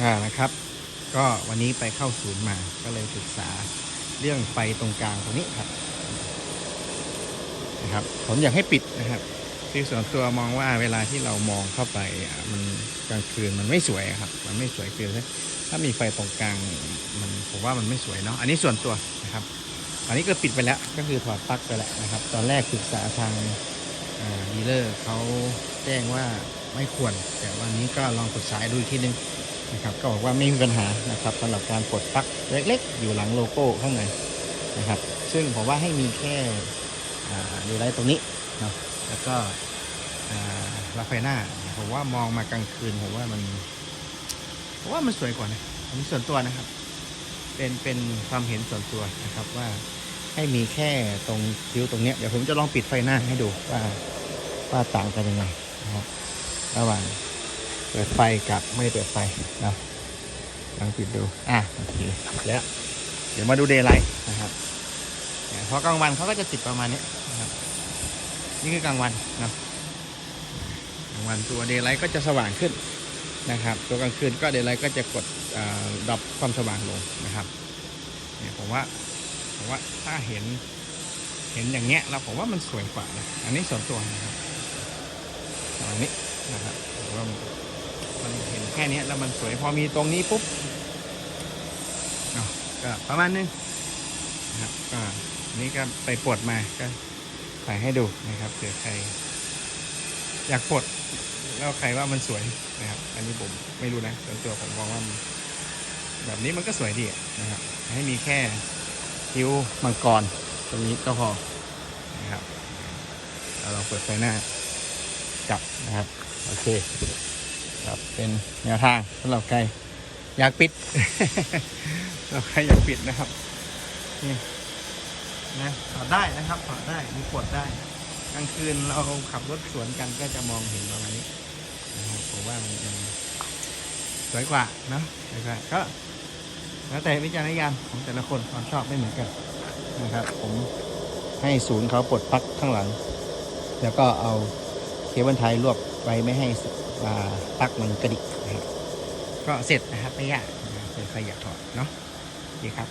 อ่านะครับ ก็วันนี้ไปเข้าศูนย์มาก็เลยศึกษาเรื่องไฟตรงกลางตรงนี้ครับนะครับ ผมอยากให้ปิดนะครับคือส่วนตัวมองว่าเวลาที่เรามองเข้าไปมันกลางคืนมันไม่สวยครับ มันไม่สวยคือถ้ามีไฟตรงกลางมันผมว่ามันไม่สวยเนาะอันนี้ส่วนตัวนะครับ อันนี้ก็ปิดไปแล้วก็คือถอดปลั๊กไปแล้วนะครับ ตอนแรกศึกษาทางดีลเลอร์เขาแจ้งว่าไม่ควร แต่วันนี้ก็ลองปรึกษาดูอีกทีนึง นะครับก็บอกว่าไม่มีปัญหานะครับสำหรับการกดปลั๊กเล็กๆ อยู่หลังโลโก้ข้างในนะครับ ซึ่งผมว่าให้มีแค่ดีไลท์ตรงนี้เนาะแล้วก็ลาไฟหน้าผมว่ามองมากลางคืนผมว่ามันผมว่ามันสวยกว่านะอันนี้ส่วนตัวนะครับ เป็นเป็นความเห็นส่วนตัวนะครับว่าให้มีแค่ตรงคิ้วตรงเนี้ยเดี๋ยวผมจะลองปิดไฟหน้าให้ดูว่าว่าต่างกันยังไงนะครับระหว่าง เปิดไฟกับไม่ได้เปิดไฟนะลองปิดดู อะโอเคแล้วเดี๋ยวมาดูเดย์ไลท์นะครับเนี่ยเพราะกลางวันเขาก็จะติดประมาณนี้นะครับนี่คือกลางวันนะกลางวันตัวเดย์ไลท์ก็จะสว่างขึ้นนะครับ ตัวกลางคืนก็เดย์ไลท์ก็จะกดดับความสว่างลงนะครับเนี่ยผมว่าผมว่าถ้าเห็นเห็นอย่างเงี้ยแล้วผมว่ามันสวยกว่านะอันนี้ส่วนตัวนะครับอันนี้นะครับผมว่ามัน มันเห็นแค่นี้แล้วมันสวยพอมีตรงนี้ปุ๊บก็ประมาณนึงนะครับก็อันนี้ก็ไปปลดมาก็ใส่ให้ดูนะครับเผื่อใคร อยากปลดแล้วใครว่ามันสวยนะครับ อันนี้ผมไม่รู้นะส่วนตัวผมมองว่ามันแบบนี้มันก็สวยดีนะครับ ให้มีแค่คิ้วมังกรตรงนี้ก็พอนะครับแล้วเราเปิดไฟหน้าจับนะครับ โอเค ครับเป็นแนวทางสำหรับใครอยากปิดสำหรับใครอยากปิดนะครับนี่นะถอดได้นะครับถอดได้มีกดได้กลางคืนเราขับรถสวนกันก็จะมองเห็นประมาณนี้นะครับผมว่ามันยังสวยกว่าเนะสวยกว่าก็แล้วแต่วิจารณญาณของแต่ละคนความชอบไม่เหมือนกันนะครับ ผมให้ศูนย์เขาปลดปลั๊กข้างหลัง แล้วก็เอาเคเบิลไทยรวบไว้ไม่ให้ ปลั๊กมันกระดิกนะครับก็เสร็จนะครับไม่ยากนะครับเป็นใครอยากถอดเนาะดีครับ